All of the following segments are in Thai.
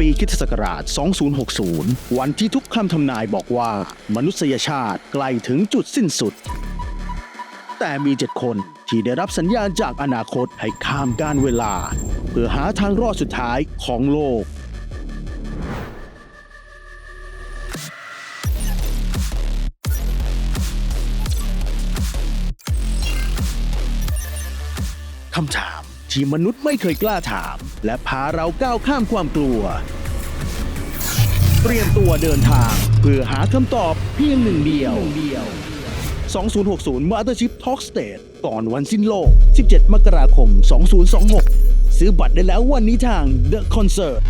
ปีคริสตศักราช 2060 วันที่ทุกคำทำนายบอกว่า มนุษยชาติใกล้ถึงจุดสิ้นสุด แต่มีเจ็ดคนที่ได้รับสัญญาณจากอนาคตให้ข้ามการเวลา เพื่อหาทางรอดสุดท้ายของโลกคำถาม ที่มนุษย์ไม่เคยกล้าถาม และพาเราก้าวข้ามความกลัว เตรียมตัวเดินทาง เพื่อหาคำตอบเพียงหนึ่งเดียว 2060 Mothership Talk Stage ก่อนวันสิ้นโลก 17 มกราคม 2026 ซื้อบัตรได้แล้ววันนี้ทาง The Concert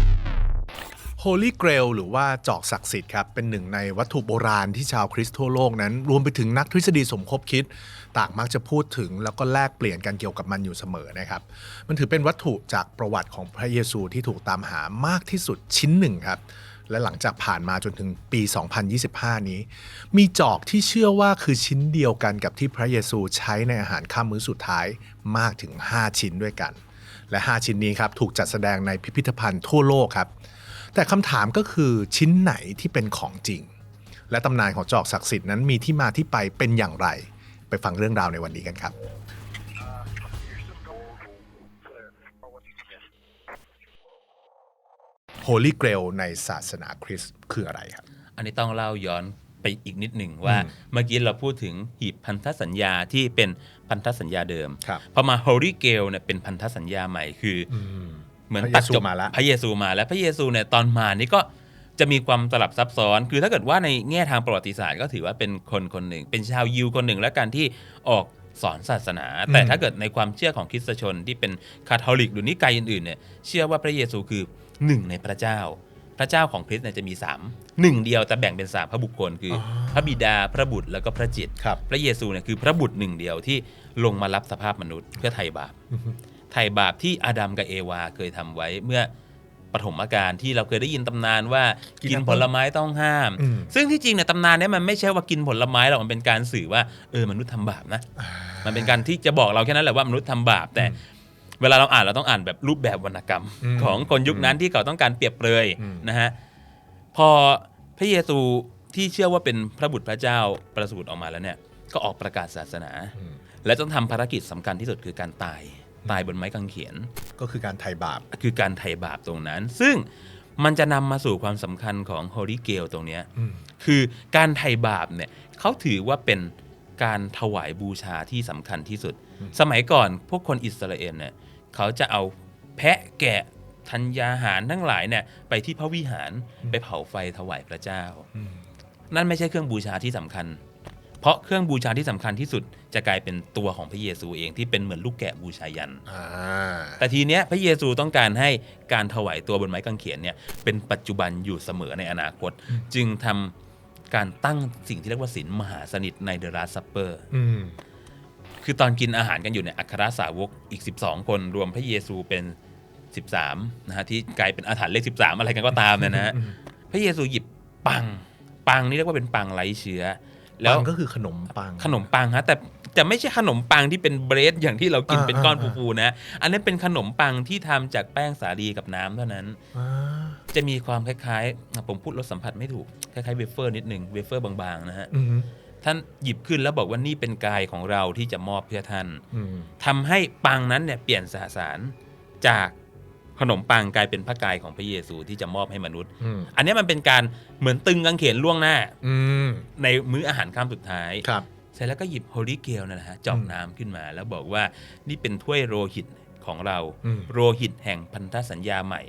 Holy Grail หรือว่าจอกศักดิ์สิทธิ์ครับ เป็นหนึ่งในวัตถุโบราณที่ชาวคริสต์ทั่วโลกนั้น รวมไปถึงนักทฤษฎีสมคบคิด ต่างมักจะพูดถึงแล้วก็แลกเปลี่ยนกันเกี่ยวกับมันอยู่เสมอนะครับ มันถือเป็นวัตถุจากประวัติของพระเยซูที่ถูกตามหามากที่สุดชิ้นหนึ่งครับ และหลังจากผ่านมาจนถึงปี 2025 นี้ มีจอกที่เชื่อว่าคือชิ้นเดียวกันกับที่พระเยซูใช้ในอาหารข้ามมื้อสุดท้ายมากถึง 5 ชิ้นด้วยกัน และ 5 ชิ้นนี้ครับถูกจัดแสดงในพิพิธภัณฑ์ทั่วโลกครับ แต่คำถามก็คือชิ้นไหนที่เป็นของจริงและตำนานของจอกศักดิ์สิทธิ์นั้นมีที่มาที่ไปเป็นอย่างไร ไปฟังเรื่องราวในวันนี้กันครับ Holy Grail ในศาสนาคริสต์คืออะไรครับ อันนี้ต้องเล่าย้อนไปอีกนิดหนึ่งว่าเมื่อกี้เราพูดถึงหีบพันธสัญญาที่เป็นพันธสัญญาเดิมครับพอมา Holy Grail เนี่ยเป็นพันธสัญญาใหม่คืออเหมือนพระเยตัดซูจบมาละพระเยซูมาแล้วพระเยซูเนี่ยตอนมานี่ก็ จะมีความสลับซับซ้อน คือถ้าเกิดว่าในแง่ทางประวัติศาสตร์ก็ถือว่าเป็นคนคนหนึ่ง เป็นชาวยิวคนหนึ่งและการที่ออกสอนศาสนา แต่ถ้าเกิดในความเชื่อของคริสตชนที่เป็นคาทอลิกหรือนิกายอื่นๆเนี่ย เชื่อว่าพระเยซูคือหนึ่งในพระเจ้า พระเจ้าของคริสต์เนี่ยจะมี3หนึ่งเดียวแต่แบ่งเป็นสามพระบุคคลคืออพระบิดาพระบุตรแล้วก็พระจิต ครับ พระเยซูเนี่ยคือพระบุตรหนึ่งเดียวที่ลงมารับสภาพมนุษย์เพื่อไถ่บาป ไถ่บาปที่อาดัมกับเอวาเคยทำไว้เมื่อ ปฐมกาลที่เราเคยได้ยินตำนานว่ากินกินแอปเปิ้ลผลไม้ต้องห้ามอืมซึ่งที่จริงเนี่ยตำนานเนี้มันไม่ใช่ว่ากินผลไม้หรอกมันเป็นการสื่อว่าเออมนุษย์ทำบาปนะมันเป็นการที่จะบอกเราแค่นั้นแหละว่ามนุษย์ทำบาปแต่เวลาเราอ่านเราต้องอ่านแบบรูปแบบวรรณกรรมอืมของคนยุคนั้นที่เขาต้องการเปรียบเปรยอืมนะฮะพอพระเยซูที่เชื่อว่าเป็นพระบุตรพระเจ้าประสูติออกมาแล้วเนี่ยก็ออกประกาศศาสนา และต้องทำภารกิจสำคัญที่สุดคือการตาย ตายบนไม้กางเขนก็คือการไถ่บาปคือการไถ่บาปตรงนั้น ซึ่งมันจะนำมาสู่ความสำคัญของ Holy Grail ตรงเนี้ยอืมคือการไถ่บาปเนี่ยเขาถือว่าเป็นการถวายบูชาที่สำคัญที่สุด สมัยก่อนพวกคนอิสราเอลเนี่ยเขาจะเอาแพะแกะธัญญาหารทั้งหลายเนี่ยไปที่พระวิหารไปเผาไฟถวายพระเจ้า นั่นไม่ใช่เครื่องบูชาที่สำคัญ เพราะเครื่องบูชาที่สำคัญที่สุดจะกลายเป็นตัวของพระเยซูเองที่เป็นเหมือนลูกแกะบูชายันอ่าแต่ทีเนี้ยพระเยซูต้องการให้การถวายตัวบนไม้กางเขนเนี่ยเป็นปัจจุบันอยู่เสมอในอนาคต จึงทำการตั้งสิ่งที่เรียกว่าศีลมหาสนิทในเดอะราซัปเปอร์อืมคือตอนกินอาหารกันอยู่เนี่ยอัครสาวกอีก 12 คนรวมพระเยซูเป็น 13นะฮะที่กลายเป็นอาถรรพ์เลข 13 อะไรกันก็ตามเนี่ยนะฮะพระเยซูหยิบปังปังนี่เรียกว่าเป็นปังไร้เชื้อ แล้วปังก็คือขนมปังขนมปังฮะแต่จะไม่ใช่ขนมปังที่เป็นเบรดอย่างที่เรากินอ่าเป็นก้อนอ่าฟูๆนะ อันนั้นเป็นขนมปังที่ทำจากแป้งสาลีกับน้ำเท่านั้นอ่าจะมีความคล้ายๆอะผมพูดรสสัมผัสไม่ถูก คล้ายๆเวเฟอร์นิดนึงเวเฟอร์บางๆนะฮะอืมท่านหยิบขึ้นแล้วบอกว่านี่เป็นกายของเราที่จะมอบเพื่อท่านอืมทำให้ปังนั้นเนี่ยเปลี่ยนสสารจาก ขนมปังกลายเป็นพระกายของพระเยซูที่จะมอบให้มนุษย์ อืมอันนี้มันเป็นการเหมือนตึงกางเขนล่วงหน้า อืมในมื้ออาหารค่ำสุดท้าย ครับ เสร็จแล้วก็หยิบโฮลิเกลนั่นแหละฮะจอกน้ำขึ้นมาแล้วบอกว่านี่เป็นถ้วยโรหิตของเรา อืม โรหิตแห่งพันธสัญญาใหม่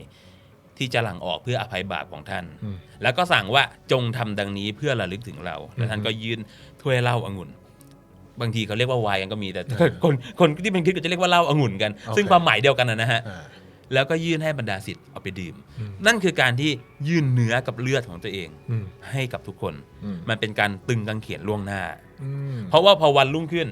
ที่จะหลั่งออกเพื่ออภัยบาปของท่าน อืม แล้วก็สั่งว่าจงทำดังนี้เพื่อระลึกถึงเรา แล้วท่านก็ยื่นถ้วยเหล้าองุ่น บางทีเขาเรียกว่าไวน์กันก็มีแต่คนคนที่เป็นคริสต์ก็จะเรียกว่าเหล้าองุ่นกันโอเคซึ่งความหมายเดียวกันนะนะฮะ อ่า แล้วก็ยื่นให้บรรดาศิษย์เอาไปดื่มอืมนั่นคือการที่ยื่นเนื้อกับเลือดของตัวเองอืมให้กับทุกคนอืมมันเป็นการตึงกังเขนล่วงหน้าอืมเพราะว่าพอวันรุ่งขึ้น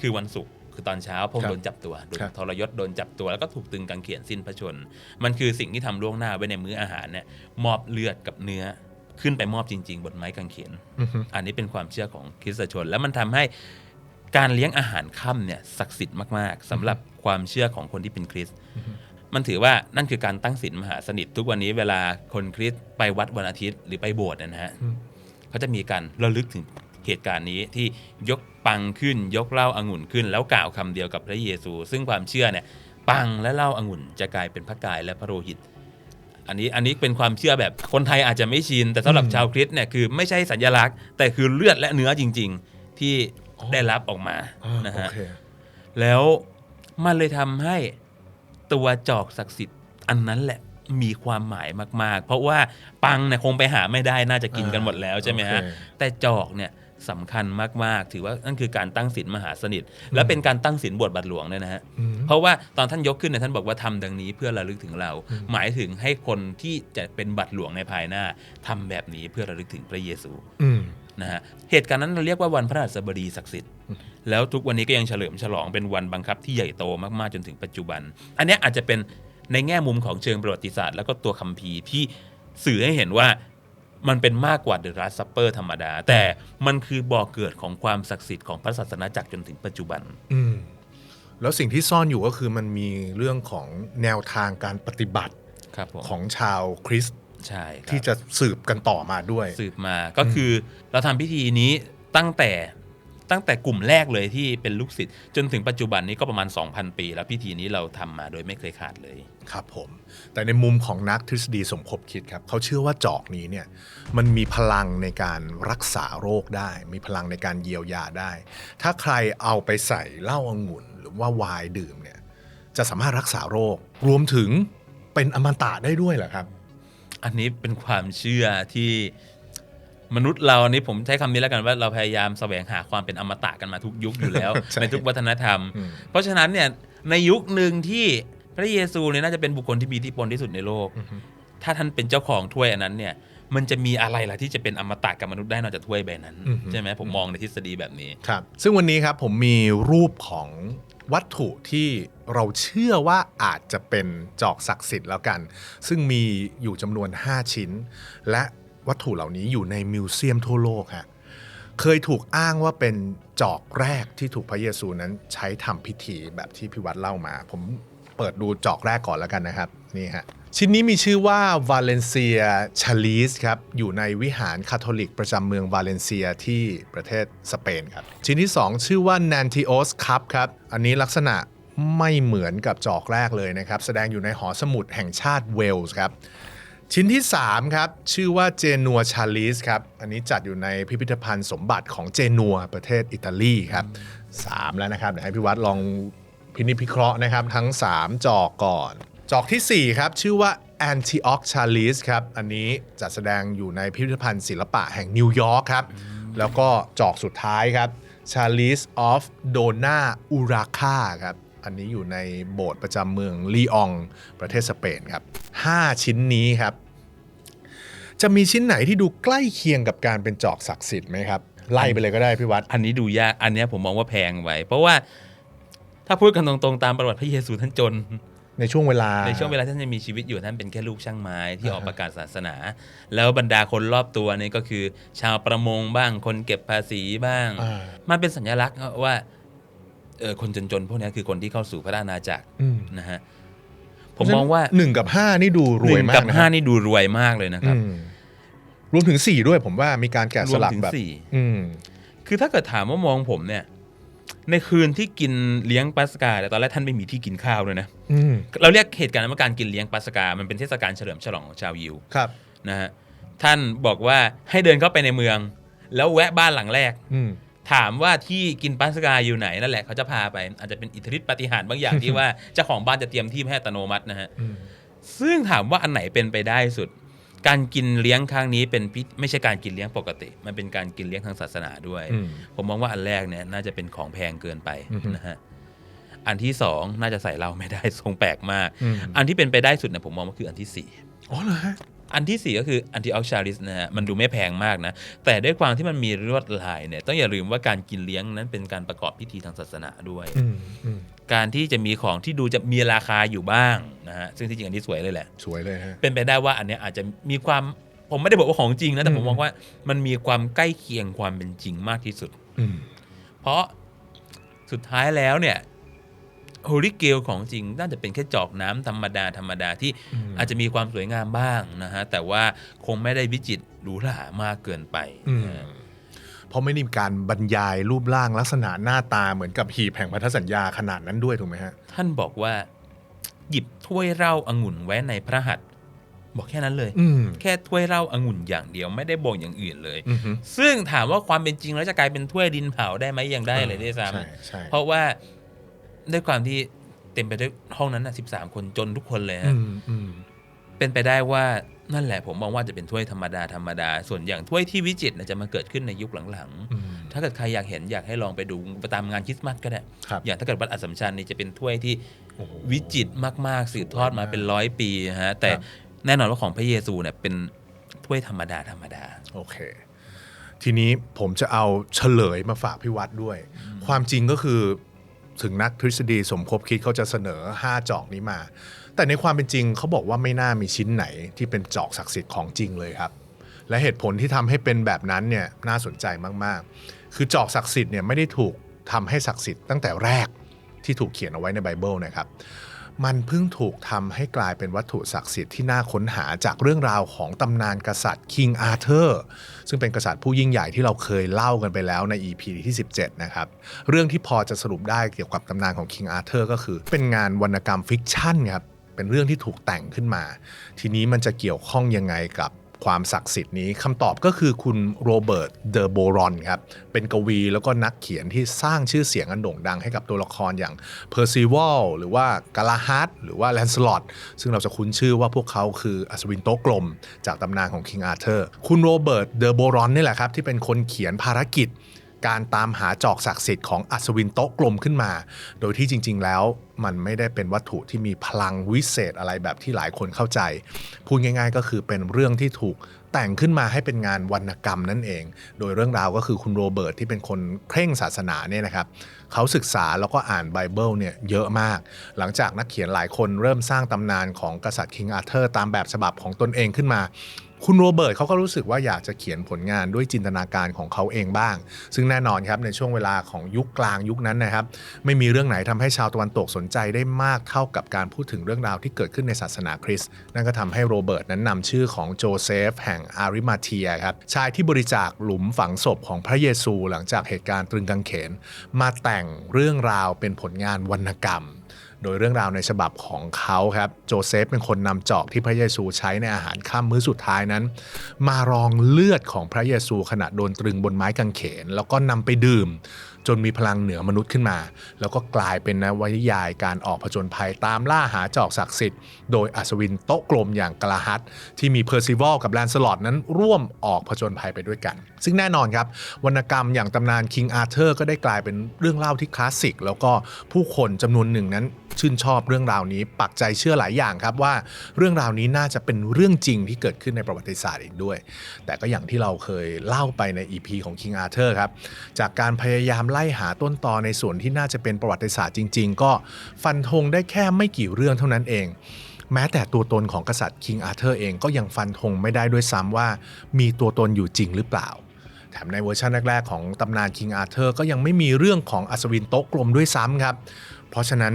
คือวันศุกร์คือตอนเช้าพระองครับค์โดนจับตัวโดนครับทรยศโดนจับตัวแล้วก็ถูกตึงกังเขนสิ้นพระชนม์มันคือสิ่งที่ทำล่วงหน้าไว้ในมื้ออาหารเนี่ยมอบเลือดกับเนื้อขึ้นไปมอบจริง ๆ บนไม้กางเขนอืมอันนี้เป็นความเชื่อของคริสตชน แล้วมันทำให้การเลี้ยงอาหารค่ำเนี่ยศักดิ์สิทธิ์มาก ๆสำหรับความเชื่อของคนที่เป็นคริสต์ มันถือว่านั่นคือการตั้งศีลมหาสนิท ทุกวันนี้เวลาคนคริสต์ไปวัดวันอาทิตย์หรือไปโบสถ์นะฮะอืมเขาจะมีการระลึกถึงเหตุการณ์นี้ที่ยกปังขึ้นยกเหล้าอางุ่นขึ้น แล้วกล่าวคำเดียวกับพระเยซู ซึ่งความเชื่อเนี่ยปังและเหล้าอางุ่นจะกลายเป็นพระกายและพระโลหิต อันนี้อันนี้เป็นความเชื่อแบบคนไทยอาจจะไม่ชิน แต่สำหรับอืมชาวคริสต์เนี่ยคือไม่ใช่สัญลักษณ์ แต่คือเลือดและเนื้อจริง ๆที่อ๋อได้รับออกมาอ่านะโอฮะเคแล้วมันเลยทำให้ ตัวจอกศักดิ์สิทธิ์อันนั้นแหละมีความหมายมาก ๆ เพราะว่าปังเนี่ยคงไปหาไม่ได้น่าจะกินกันหมดแล้วใช่ไหมฮะโอเคแต่จอกเนี่ยสำคัญมาก ๆ ถือว่านั่นคือการตั้งศีลมหาสนิท และเป็นการตั้งศีลบวชบัตรหลวงด้วยนะฮะอืมเพราะว่าตอนท่านยกขึ้นเนี่ยท่านบอกว่าทำดังนี้เพื่อระลึกถึงเราอืมหมายถึงให้คนที่จะเป็นบัตรหลวงในภายหน้าทำแบบนี้เพื่อระลึกถึงพระเยซูอืม นะฮะเหตุการณ์นั้นเราเรียกว่าวันพระราชบดีศักดิ์สิทธิ์แล้วทุกวันนี้ก็ยังเฉลิมฉลองเป็นวันบังคับที่ใหญ่โตมากๆจนถึงปัจจุบัน อันเนี้ยอาจจะเป็นในแง่มุมของเชิงประวัติศาสตร์ แล้วก็ตัวคัมภีร์ที่สื่อให้เห็นว่ามันเป็นมากกว่าเดอะรัสซัปเปอร์ธรรมดา แต่มันคือบ่อกเกิดของความศักดิ์สิทธิ์ของพระศาสนาจักรจนถึงปัจจุบัน อืมแล้วสิ่งที่ซ่อนอยู่ก็คือมันมีเรื่องของแนวทางการปฏิบัติครับผมของชาวคริสต์ ใช่ครับที่จะสืบกันต่อมาด้วย สืบมาก็คือเราทำพิธีนี้ตั้งแต่ตั้งแต่กลุ่มแรกเลยที่เป็นลูกศิษย์จนถึงปัจจุบันนี้ก็ประมาณ 2,000 ปี แล้วพิธีนี้เราทำมาโดยไม่เคยขาดเลย ครับผม แต่ในมุมของนักทฤษฎีสมคบคิดครับ เขาเชื่อว่าจอกนี้เนี่ยมันมีพลังในการรักษาโรคได้ มีพลังในการเยียวยาได้ ถ้าใครเอาไปใส่เหล้าองุ่น หรือว่าไวน์ดื่มเนี่ยจะสามารถรักษาโรค รวมถึงเป็นอมตะได้ด้วยเหรอครับ อันนี้เป็นความเชื่อที่มนุษย์เรานี่ผมใช้คำนี้แล้วกันว่าเราพยายามแสวงหาความเป็นอมตะกันมาทุกยุคอยู่แล้ว ใช่ ในทุกวัฒนธรรม อืม เพราะฉะนั้นเนี่ยในยุคหนึ่งที่พระเยซูเนี่ยน่าจะเป็นบุคคลที่มีอิทธิพลที่สุดในโลกถ้าท่านเป็นเจ้าของถ้วยอันนั้นเนี่ย มันจะมีอะไรล่ะที่จะเป็นอมตะกับมนุษย์ได้นอกจากถ้วยใบนั้น อือฮึ ใช่ไหมผมมองในทฤษฎีแบบนี้ ครับ ซึ่งวันนี้ครับผมมีรูปของ วัตถุที่เราเชื่อว่าอาจจะเป็นจอกศักดิ์สิทธิ์แล้วกัน ซึ่งมีอยู่จำนวน 5 ชิ้น และวัตถุเหล่านี้อยู่ในมิวเซียมทั่วโลกฮะเคยถูกอ้างว่าเป็นจอกแรกที่ถูกพระเยซูนั้นใช้ทำพิธีแบบที่พี่วัดเล่ามา ผมเปิดดูจอกแรกก่อนแล้วกันนะครับ นี่ฮะ ชิ้นนี้มีชื่อว่าวาเลนเซียชาลีสครับ อยู่ในวิหารคาทอลิกประจำเมืองวาเลนเซียที่ประเทศสเปนครับ ชิ้นที่ 2 ชื่อว่า Nantios Cup ครับ อันนี้ลักษณะไม่เหมือนกับจอกแรกเลยนะครับ แสดงอยู่ในหอสมุดแห่งชาติเวลส์ครับ ชิ้นที่ 3 ครับ ชื่อว่าเจนัวชาลีสครับ อันนี้จัดอยู่ในพิพิธภัณฑ์สมบัติของเจนัวประเทศอิตาลีครับ3แล้วนะครับเดี๋ยวให้พี่วัดลองพินิจพิเคราะห์นะครับ ทั้ง 3 จอกก่อน จอกทีสี่ 4 ครับ ชื่อว่า Antioch Chalice ครับ อันนี้จัดแสดงอยู่ในพิพิธภัณฑ์ศิลปะแห่งนิวยอร์กครับ แล้วก็จอกสุดท้ายครับ Chalice of Dona Uraca ครับ อันนี้อยู่ในโบสถ์ประจำเมืองลีออง ประเทศสเปนครับ 5 ชิ้นนี้ครับ จะมีชิ้นไหนที่ดูใกล้เคียงกับการเป็นจอกศักดิ์สิทธิ์ไหมครับ ไล่ไปเลยก็ได้พี่วัด อันนี้ดูยาก อันนี้ผมมองว่าแพงไว้ เพราะว่าถ้าพูดกันตรงๆตามประวัติพระเยซูท่านจน ในช่วงเวลา ในช่วงเวลาที่ท่านยังมีชีวิตอยู่ท่านเป็นแค่ลูกช่างไม้ที่อ่าอฮะอกประกาศศาสนา แล้วบรรดาคนรอบตัวนี่ก็คือ ชาวประมงบ้างคนเก็บภาษีบ้างอ่ามันเป็นสัญลักษณ์ว่าเออคนจนๆพวกเนี้ยคือคนที่เข้าสู่พระอาณาจักรอืมนะฮะผมมองว่าหนึ่งกับห้านี่ดูรหวยนึ่งมากักบนะห้าครับนี่ดูรวยมากเลยนะครับอืมรวมถึงสี่ด้วยผมว่ามีการแกะสลักรวมถึงแบบสี่อืมคือถ้าเกิดถามว่ามองผมเนี่ย ในคืนที่กินเลี้ยงปัสกาแต่ยตอนแรกท่านไม่มีที่กินข้าวเลยนะอืมเราเรียกเหตุการณ์นั้นว่าการกินเลี้ยงปัสกา มันเป็นเทศกาลเฉลิมฉลองของชาวยิวครับนะฮะท่านบอกว่าให้เดินเข้าไปในเมือง แล้วแวะบ้านหลังแรกอืมถามว่าที่กินปัสกาอยู่ไหนนั่นแหละเขาจะพาไป อาจจะเป็นอิทธิฤทธิปาฏิหารย์บางอย่างที่ว่าเจ้าของบ้านจะเตรียมที่ให้อัตโนมัตินะฮะอืมซึ่งถามว่าอันไหนเป็นไปได้สุด การกินเลี้ยงครั้งนี้เป็นพิไม่ใช่การกินเลี้ยงปกติ มันเป็นการกินเลี้ยงทางศาสนาด้วย อืม ผมมองว่าอันแรกเนี่ยน่าจะเป็นของแพงเกินไปอือฮึนะฮะอันที่สองน่าจะใส่เหล้าไม่ได้ทรงแปลกมาก อืม อันที่เป็นไปได้สุดเนี่ยผมมองว่าคืออันที่สี่อ๋อเหรอฮะ อันที่สี่ก็คืออันติออกชาลิสนะฮะมันดูไม่แพงมากนะ แต่ด้วยความที่มันมีลวดลายเนี่ยต้องอย่าลืมว่าการกินเลี้ยงนั้นเป็นการประกอบพิธีทางศาสนาด้วยอืมอืมการที่จะมีของที่ดูจะมีราคาอยู่บ้างนะฮะซึ่งที่จริงอันนี้สวยเลยแหละสวยเลยฮะเป็นไปได้ว่าอันเนี้ยอาจจะมีความผมไม่ได้บอกว่าของจริงนะแต่ผมอืมมองว่ามันมีความใกล้เคียงความเป็นจริงมากที่สุดอืมเพราะสุดท้ายแล้วเนี่ย โฮลิเกลของจริงน่าจะเป็นแค่จอกน้ำธรรมดาธรรมดาที่อืมอาจจะมีความสวยงามบ้างนะฮะ แต่ว่าคงไม่ได้วิจิตรหรูหรามากเกินไปอืมนะฮะเพราะไม่ได้มีการบรรยายรูปร่างลักษณะหน้าตาเหมือนกับหีบแห่งพันธสัญญาขนาดนั้นด้วยถูกไหมฮะ ท่านบอกว่าหยิบถ้วยเหล้าองุ่นไว้ในพระหัตถ์บอกแค่นั้นเลยอืมแค่ถ้วยเหล้าองุ่นอย่างเดียวไม่ได้บอกอย่างอื่นเลยอือฮึซึ่งถามว่าความเป็นจริงแล้วจะกลายเป็นถ้วยดินเผาได้ไหมยังได้เลยด้วยซ้ใช่ใช่ำเพราะว่า ด้วยความที่เต็มไปด้วยห้องนั้นนะสิบสามคนจนทุกคนเลยอืฮะมอืมเป็นไปได้ว่านั่นแหละผมมองว่าจะเป็นถ้วยธรรมดาธรรมดา ส่วนอย่างถ้วยที่วิจิตรเนี่ยจะมาเกิดขึ้นในยุคหลังอืมๆถ้าเกิดใครอยากเห็นอยากให้ลองไปดูไปตามงานคริสต์มาสก็ได้ครับอย่างถ้าเกิดวัดอัสสัมชัญนี่จะเป็นถ้วยที่โอ้โหวิจิตรมากๆสืบทอดมาเป็นร้อยปีฮะแต่ครับแน่นอนว่าของพระเยซูเนี่ยเป็นถ้วยธรรมดาธรรมดาโอเค ทีนี้ผมจะเอาเฉลยมาฝากพี่วัดด้วย ความจริงก็คือ ถึงนักทฤษฎีสมคบคิดเขาจะเสนอ 5 จอกนี้มา แต่ในความเป็นจริงเขาบอกว่าไม่น่ามีชิ้นไหนที่เป็นจอกศักดิ์สิทธิ์ของจริงเลยครับ และเหตุผลที่ทำให้เป็นแบบนั้นเนี่ยน่าสนใจมากๆ คือจอกศักดิ์สิทธิ์เนี่ยไม่ได้ถูกทำให้ศักดิ์สิทธิ์ตั้งแต่แรกที่ถูกเขียนเอาไว้ในไบเบิลนะครับ มันเพิ่งถูกทำให้กลายเป็นวัตถุศักดิ์สิทธิ์ที่น่าค้นหาจากเรื่องราวของตำนานกษัตริย์คิงอาเธอร์ซึ่งเป็นกษัตริย์ผู้ยิ่งใหญ่ที่เราเคยเล่ากันไปแล้วใน EP ที่ 17 นะครับ เรื่องที่พอจะสรุปได้เกี่ยวกับตำนานของคิงอาเธอร์ก็คือเป็นงานวรรณกรรมฟิกชั่นครับเป็นเรื่องที่ถูกแต่งขึ้นมา ทีนี้มันจะเกี่ยวข้องยังไงกับ ความศักดิ์สิทธิ์นี้คำตอบก็คือคุณโรเบิร์ตเดอโบรอนครับเป็นกวีแล้วก็นักเขียนที่สร้างชื่อเสียงอันโด่งดังให้กับตัวละครอย่างเพอร์ซิวอลหรือว่ากาลาฮัตหรือว่าแลนสลอตซึ่งเราจะคุ้นชื่อว่าพวกเขาคืออัศวินโต๊ะกลม จากตำนานของคิงอาเธอร์คุณโรเบิร์ตเดอโบรอนนี่แหละครับที่เป็นคนเขียนภารกิจการตามหาจอกศักดิ์สิทธิ์ของอัศวินโต๊ะกลมขึ้นมา โดยที่จริง ๆ แล้ว มันไม่ได้เป็นวัตถุที่มีพลังวิเศษอะไรแบบที่หลายคนเข้าใจ พูดง่าย ๆ ก็คือเป็นเรื่องที่ถูกแต่งขึ้นมาให้เป็นงานวรรณกรรมนั่นเอง โดยเรื่องราวก็คือคุณโรเบิร์ตที่เป็นคนเคร่งศาสนาเนี่ยนะครับ เขาศึกษาแล้วก็อ่านไบเบิลเนี่ยเยอะมาก หลังจากนักเขียนหลายคนเริ่มสร้างตำนานของกษัตริย์คิงอาเธอร์ตามแบบฉบับของตนเองขึ้นมาคุณโรเบิร์ตเขาก็รู้สึกว่าอยากจะเขียนผลงานด้วยจินตนาการของเขาเองบ้าง ซึ่งแน่นอนครับในช่วงเวลาของยุคกลางยุคนั้นนะครับ ไม่มีเรื่องไหนทำให้ชาวตะวันตกสนใจได้มากเท่ากับการพูดถึงเรื่องราวที่เกิดขึ้นในศาสนาคริสต์นั่นก็ทำให้โรเบิร์ตนั้นนำชื่อของโจเซฟแห่งอาริมาเทียครับชายที่บริจาคหลุมฝังศพของพระเยซูหลังจากเหตุการณ์ตรึงกางเขน มาแต่งเรื่องราวเป็นผลงานวรรณกรรมโดยเรื่องราวในฉบับของเขาครับ โจเซฟเป็นคนนำจอกที่พระเยซูใช้ในอาหารค่ำมื้อสุดท้ายนั้น มารองเลือดของพระเยซูขณะโดนตรึงบนไม้กางเขน แล้วก็นำไปดื่ม จนมีพลังเหนือมนุษย์ขึ้นมา แล้วก็กลายเป็นนวนิยายการออกผจญภัยตามล่าหาจอกศักดิ์สิทธิ์โดยอัศวินโต๊ะกลมอย่างกลาฮัตที่มีเพอร์ซิวอลกับแลนสลอตนั้นร่วมออกผจญภัยไปด้วยกัน ซึ่งแน่นอนครับวรรณกรรมอย่างตำนานคิงอาเธอร์ก็ได้กลายเป็นเรื่องเล่าที่คลาสสิก แล้วก็ผู้คนจำนวนหนึ่งนั้นชื่นชอบเรื่องราวนี้ปักใจเชื่อหลายอย่างครับว่า เรื่องราวนี้น่าจะเป็นเรื่องจริงที่เกิดขึ้นในประวัติศาสตร์อีกด้วย แต่ก็อย่างที่เราเคยเล่าไปใน EP ของ King Arthur ครับจากการพยายามไล่หาต้นตอในส่วนที่น่าจะเป็นประวัติศาสตร์จริง ๆ ก็ฟันธงได้แค่ไม่กี่เรื่องเท่านั้นเอง แม้แต่ตัวตนของกษัตริย์คิงอาเธอร์เองก็ยังฟันธงไม่ได้ด้วยซ้ำว่า มีตัวตนอยู่จริงหรือเปล่าแถมในเวอร์ชันแรก ๆ ของตำนานคิงอาเธอร์ก็ยังไม่มีเรื่องของอัศวินโต๊ะกลมด้วยซ้ำครับ เพราะฉะนั้น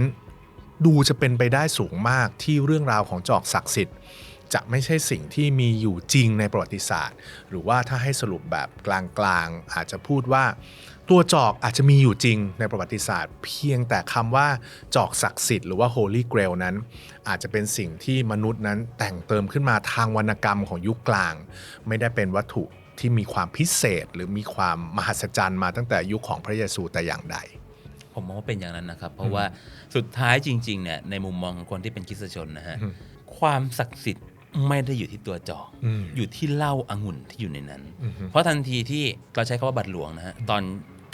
ดูจะเป็นไปได้สูงมากที่เรื่องราวของจอกศักดิ์สิทธิ์ จะไม่ใช่สิ่งที่มีอยู่จริงในประวัติศาสตร์ หรือว่าถ้าให้สรุปแบบกลางๆ อาจจะพูดว่า ตัวจอกอาจจะมีอยู่จริงในประวัติศาสตร์ เพียงแต่คำว่าจอกศักดิ์สิทธิ์หรือว่า Holy Grail นั้น อาจจะเป็นสิ่งที่มนุษย์นั้นแต่งเติมขึ้นมาทางวรรณกรรมของยุคกลาง ไม่ได้เป็นวัตถุที่มีความพิเศษ หรือมีความมหัศจรรย์มาตั้งแต่ยุคของพระเยซูแต่อย่างใด ผมมองว่าเป็นอย่างนั้นนะครับ เพราะว่าสุดท้ายจริงๆเนี่ยในมุมมองของคนที่เป็นคริสตชนนะฮะอืมความศักดิ์สิทธิ์ไม่ได้อยู่ที่ตัวจอกอืมอยู่ที่เหล้าองุ่นที่อยู่ในนั้นอืมเพราะทันทีที่เราใช้คำว่าบัตรหลวงนะฮะตอน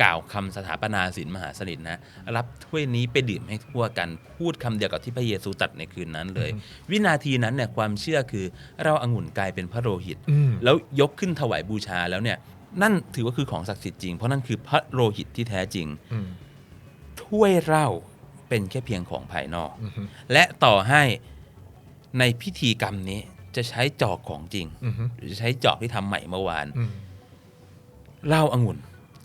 กล่าวคำสถาปนาศีลมหาสนิทนะ รับถ้วยนี้ไปดื่มให้ทั่วกันพูดคำเดียวกับที่พระเยซูตรัดในคืนนั้นเลย วินาทีนั้นเนี่ยความเชื่อคือเราองุ่นกลายเป็นพระโลหิตอืมแล้วยกขึ้นถวายบูชาแล้วเนี่ยนั่นถือว่าคือของศักดิ์สิทธิ์จริง เพราะนั่นคือพระโลหิตที่แท้จริงอืมถ้วยเหล้าเป็นแค่เพียงของภายนอกอืมและต่อให้ในพิธีกรรมนี้จะใช้จอกของจริงอืมหรือจะใช้จอกที่ทำใหม่เมื่อวานอืมเหล้าองุ่น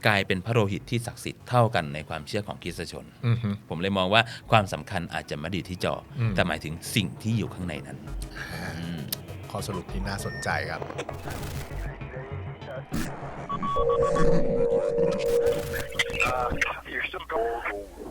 กลายเป็นพระโลหิตที่ศักดิ์สิทธิ์เท่ากันในความเชื่อของคริสตชนอือฮึผมเลยมองว่าความสำคัญอาจจะไม่ไดีที่จออมแต่หมายถึงสิ่งที่อยู่ข้างในนั้นข้อสรุปที่น่าสนใจครับ You're still going.